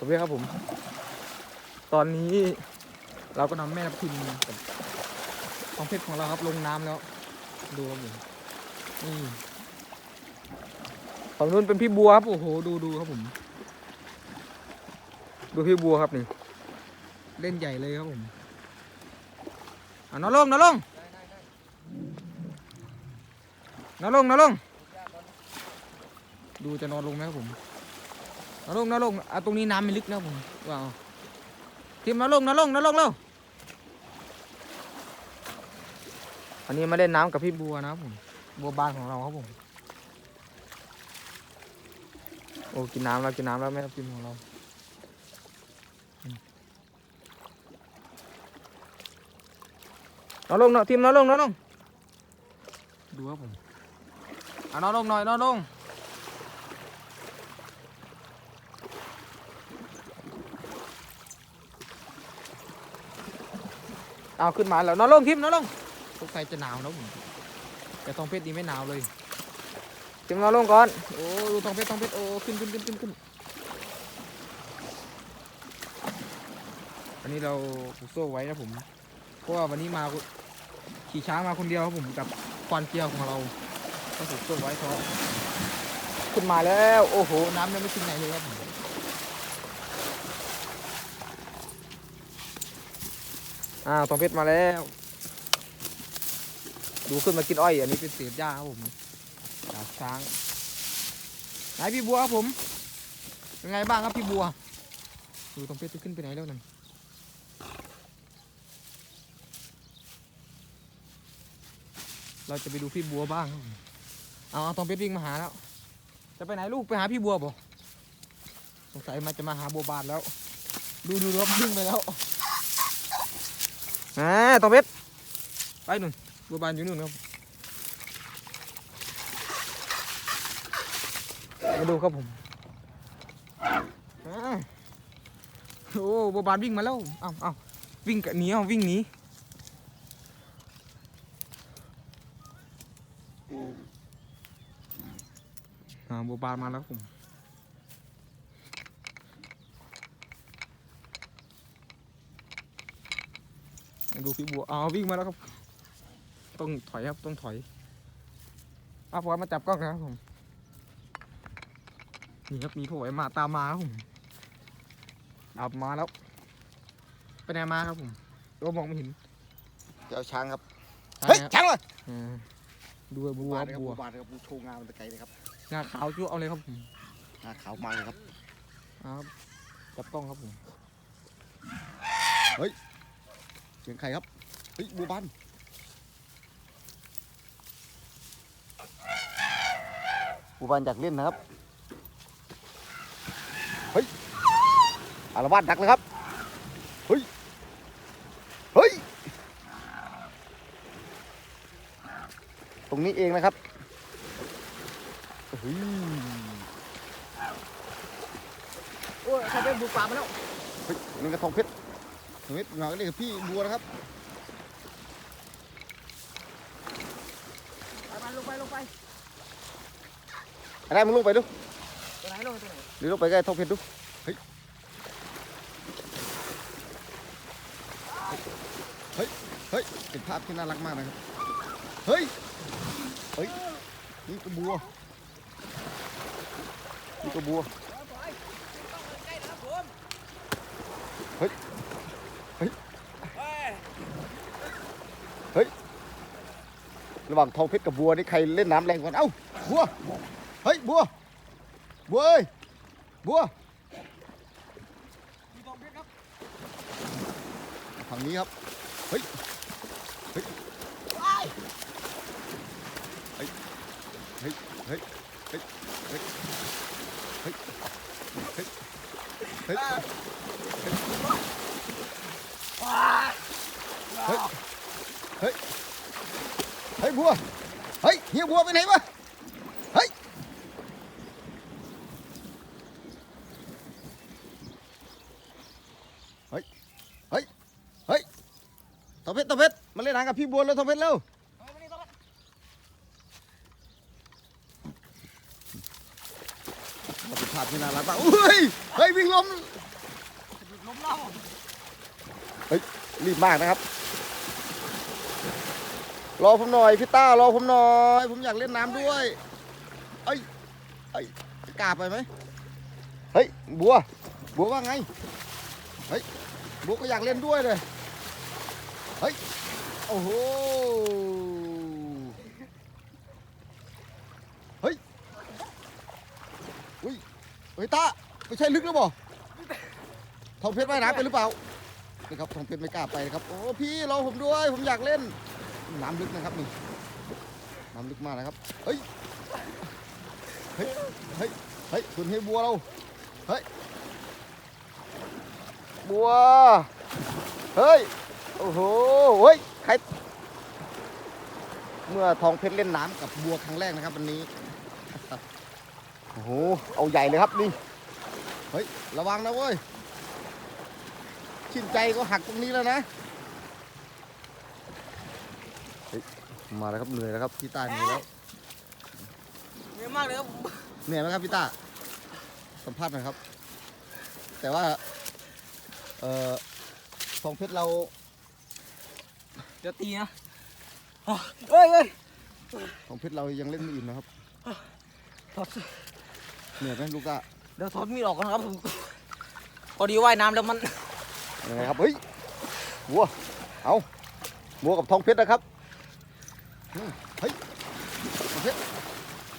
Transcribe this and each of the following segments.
สวัสดีครับผม ตอนนี้เราก็นำแม่ทับทิมกับทองเพชรของเราครับลงน้ำแล้ว ดูครับผมนี่ฝั่งนู้นเป็นพี่บัวครับ โอ้โห ดูดูครับผม ดูพี่บัวครับนี่ เล่นใหญ่เลยครับผมอะนอนลงนอนลงนอนลงนอนลง ดูจะนอนลงไหมครับผม นอนลงนอนลงอะตรงนี้น้ำไม่ลึกนะผมว้าวทีมนอนลงนอนลงนอนลงเร็วอันนี้มาเล่นน้ำกับพี่บัวนะผมบัวบานของเราครับผมโอ้กินน้ำแล้วกินน้ำแล้วแม่ทิมของเรานอนลงเนาะทีมนอนลงนอนลงดูครับผมอะนอนลงหน่อยนอนลง เอาขึ้นมาแล้วนอนลงทีมนอนลงสงสัยจะหนาวนะผมแต่ทองเพชรนี่ไม่หนาวเลยทีมนอนลงก่อนโอ้ดูทองเพชรทองเพชรโอ้ขึ้นขึ้นขึ้นขึ้นขึ้นอันนี้เราผูกโซ่ไว้นะผมเพราะว่าวันนี้มาขี่ช้างมาคนเดียวครับผมกับควานเกียวของเราก็ถูกตัวไว้เขาขึ้นมาแล้ว โอ้โห น้ำยังไม่ถึงไหนเลยครับผม อ่าวทองเพชรมาแล้ว ดูขึ้นมากินอ้อย อันนี้เป็นเศษหญ้าครับผมจากช้างไหนพี่บัวครับผมเป็นไงบ้างครับพี่บัว ดูทองเพชรจะขึ้นไปไหนแล้วนั่นเราจะไปดูพี่บัวบ้าง เอาเอาตองเพชรวิ่งมาหาแล้ว จะไปไหนลูกไปหาพี่บัวบ่สงสัยมันจะมาหาบัวบานแล้ว ดูดูรถวิ่งไปแล้ว อ่าตองเพชรไปหนู่นบัวบานอยู่นู่นครับมาดูครับผมโอ้บัวบานวิ่งมาแล้วเอ้าเอ้าวิ่งกะหนีเอาวิ่งหนีอ่าบัวบานมาแล้วครับผม ดูพี่บัวอ้าววิ่งมาแล้วครับ ต้องถอยครับต้องถอยอ้าวพอมาจับกล้องนะครับผมนี่ครับมีผู้ไหวมาตามมาครับผมอับมาแล้วไปไหนมาครับผมตัวมองไม่เห็นเจ้าช้างครับใช่เฮ้ยครับช้างเลยอ่าดูบัวบานเลยครับบัวบานเลยครับบูโชว์งามตะไกรเลยครับงาขาวจุ๊เอาเลยครับผมหน้าขาวมาเลยครับอ่าครับจับกล้องครับผมเสียงใครครับ เฮ้ยบัวบานบัวบานอยากเล่นนะครับ เฮ้ยอารวาสดักเลยครับ เฮ้ย เฮ้ย ตรงนี้เองนะครับเฮ้ยโอ้ยใครเป็นบัวปลามาแล้ว เฮ้ยนี่กระทองเพชรทอง เพชรมาก็เรียกพี่บัวนะครับไปไปลงไปลงไปอะไรมึงลงไปดูตัวไหนลงตัวไหนเดี๋ยวลงไปใกล้ทองเพชรดูเฮ้ยเฮ้ยเฮ้ยเป็นภาพที่น่ารักมากนะครับเฮ้ยเฮ้ยนี่กระบัวนี่กระบัวเฮ้ย เฮ้ย เฮ้ย ระหว่างทองเพชรกับบัวนี่ใครเล่นน้ำแรงกว่ากันเอ้า บัว เฮ้ย บัว บัวเอ้ย บัวฝั่งนี้ครับ เฮ้ย เฮ้ย เฮ้ย เฮ้ย เฮ้ย เฮ้ย เฮ้ย เฮ้ย เฮ้ยเฮ้ยเฮ้ย เฮ้ย เฮ้ยบัว เฮ้ยเฮียบัวไปไหนวะ เฮ้ย เฮ้ย เฮ้ย เฮ้ยตอเพชรตอเพชรมาเล่นหนังกับพี่บัวแล้วตอเพชรเร็วเราเป็นภาพที่น่ารักมากอุ้ย เฮ้ย วิ่งล้มล้มเล่ารีบมากนะครับ รอผมหน่อยพี่ต้ารอผมหน่อย ผมอยากเล่นน้ำด้วยเอ้ยเอ้ยกล้าไปไหมเฮ้ยบัวบัวว่าไงเฮ้ยบัวก็อยากเล่นด้วยเลยเฮ้ยโอ้โหเฮ้ยอุ้ยเฮ้ยตาไม่ใช่ลึกหรือเปล่าทองเพชรว่ายน้ำเป็นหรือเปล่านี่ครับทองเพชรไม่กล้าไปนะครับโอ้พี่รอผมด้วย ผมอยากเล่น น้ำลึกนะครับนี่น้ำลึกมากนะครับเฮ้ยเฮ้ยเฮ้ยเฮ้ยคุณให้บัวเราเฮ้ยบัวเฮ้ยโอ้โหเฮ้ยใครเมื่อทองเพชรเล่นน้ำกับบัวครั้งแรกนะครับวันนี้โอ้โหเอาใหญ่เลยครับนี่เฮ้ยระวังนะเว้ยชินใจก็หักตรงนี้แล้วนะเฮ้ย มาแล้วครับเหนื่อยแล้วครับพี่ต้าเหนื่อยแล้วเหนื่อยมากเลยครับผมเหนื่อยไหมครับพี่ต้าสัมภาษณ์หน่อยครับ แต่ว่า เอ่อทองเพชรเราเดี๋ยวตีนะอ๋อเฮ้ยเฮ้ยทองเพชรเรายังเล่นไม่อิ่มนะครับถอดเสื้อเหนื่อยไหมลูกต้าเดี๋ยวถอดมีดออกก่อนนะครับผมพอดีว่ายน้ำแล้วมันยังไงครับเฮ้ยบัวเอาบัวกับทองเพชรนะครับอืม เฮ้ยทองเพชร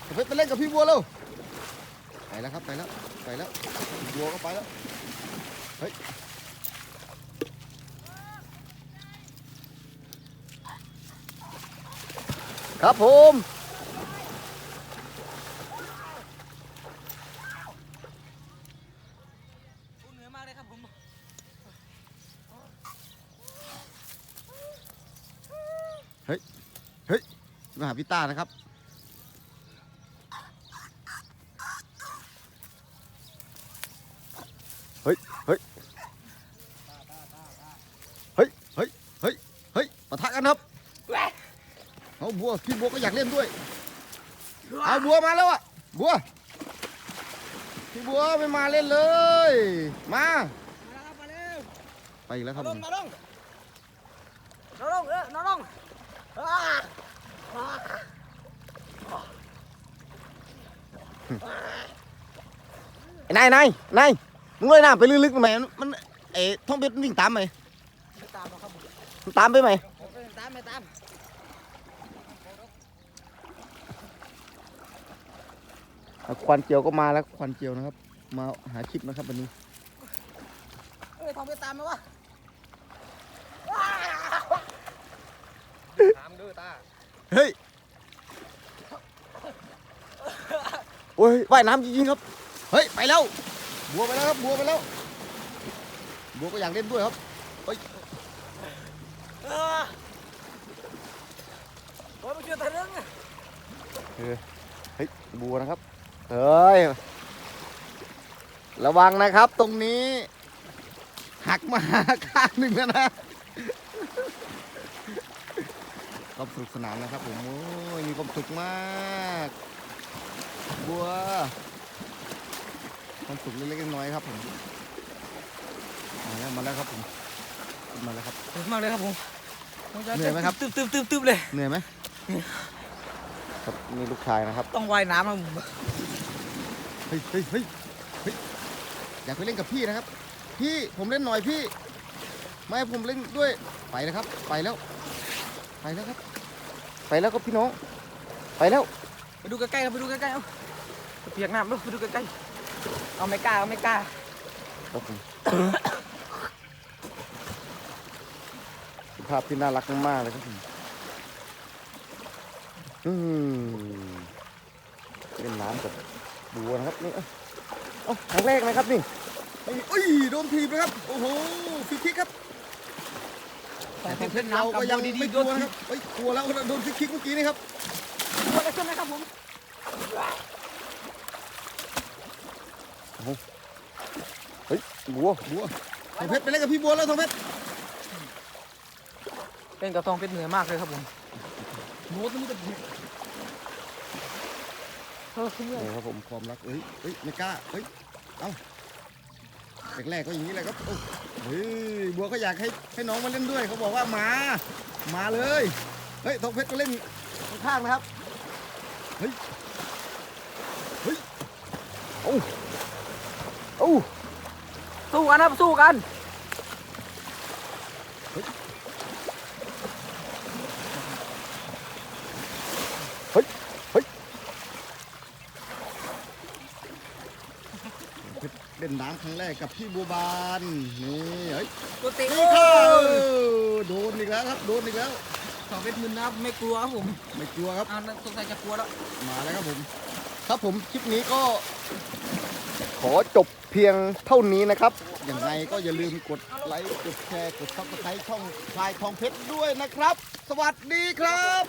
ทองเพชรไปเล่นกับพี่บัวเร็วไปแล้วครับไปแล้วไปแล้วบัวก็ไปแล้วเฮ้ยครับผม เหนื่อยมากเลยครับผม มาหา พี่ต้านะครับ เฮ้ย เฮ้ย เฮ้ย เฮ้ย เฮ้ย เฮ้ยปะทะกันครับเอาบัวพี่บัวก็อยากเล่นด้วย เอาบัวมาแล้วอะ บัว พี่บัวไม่มาเล่นเลย มามาแล้วไปอีกแล้วครับผลงมมาลงนอนลงเออนอนลงอ่าอ่าไอ้ นายนายนายมึงเลยน้ำไปลึกๆทำไมมันมันเอ๋ท่องเบ็ดมันวิ่งตามไหมไม่ตามหรอกครับผมมันตามไปไหมไม่ตามไม่ตามอะควันเจียวก็มาแล้วควันเจียวนะครับ มาหาคลิปนะครับวันนี้เอ้ยทองไปตามไหมวะตามด้วยตา เฮ้ย โอ้ยว่ายน้ำจริงๆครับ เฮ้ย ไปแล้ว บัวไปแล้วครับ บัวไปแล้ว บัวก็อยากเล่นด้วยครับเออโอ้ยมาช่วยตาเรื่องอะเฮ้ย บัวนะครับ เฮ้ย ระวังนะครับ ตรงนี้ หักมาข้างหนึ่งแล้วนะ ความสนุกสนานนะครับผมโอ้ยมีความสุขมากบัวความสุขเล็กๆน้อยๆครับผมมาแล้วมาแล้วครับผมมาแล้วครับสนุกมากเลยครับผมเหนื่อยไหมครับตึบตึบตึบตึบเลยเหนื่อยไหมครับนี่ลูกชายนะครับ ต้องว่ายน้ำนะผมเฮ้ยเฮ้ยเฮ้ยเฮ้ยอยากไปเล่นกับพี่นะครับ พี่ผมเล่นหน่อยพี่ ไม่ให้ผมเล่นด้วยไปแล้วครับ ไปแล้ว ไปแล้วครับ ไปแล้วครับพี่น้อง ไปแล้ว ไปดูใกล้ๆครับไปดูใกล้ๆเอาเปียกน้ำด้วยไปดูใกล้ๆเอาไม่กล้าเอาไม่กล้าครับผมเป็นภาพที่น่ารักมากๆเลยครับผมอืมเล่นน้ำกับบัวนะครับนี่เอ้าเอ้าครั้งแรกนะครับนี่อุ้ยโดนทีบนะครับ โอ้โหฟรีคิกครับ แต่ของเพชรเราก็ยังไม่กลัวนะครับเฮ้ยกลัวแล้วโดนฟรีคิกเมื่อกี้นี่ครับกลัวอะไรขึ้นไหมครับผมเฮ้ยบัวบัวทองเพชรไปเล่นกับพี่บัวแล้วทองเพชรเล่นกับทองเป็นเหนื่อยมากเลยครับผมโน้ตมันจะเอเมื่อยนี่ครับผมความรักเอ้ยเอ้ยไม่กล้าเอ้ยเอ้าแรกๆก็อย่างนี้แหละครับโอ้ เฮ้ยบัวก็อยากให้ให้น้องมาเล่นด้วย เขาบอกว่ามา มาเลย เฮ้ยทองเพชรก็เล่นข้างๆนะครับ เฮ้ย เฮ้ยโอ้โอ้สู้กันครับสู้กัน นน้ำครั้งแรกกับพี่บัวบานนี่เฮ้ยตัวเตะนี่ค่ะโดนอีกแล้วครับโดนอีกแล้วสองเพชรมึนนะครับไม่กลัวครับผมไม่กลัวครับอ่าสงสัยจะกลัวแล้ว มาแล้วครับผม ครับผมคลิปนี้ก็ ขอจบเพียงเท่านี้นะครับ อย่างไรก็อย่าลืมกดไลค์กดแชร์กดซับสไครต์ช่องพลายทองเพชรด้วยนะครับ สวัสดีครับ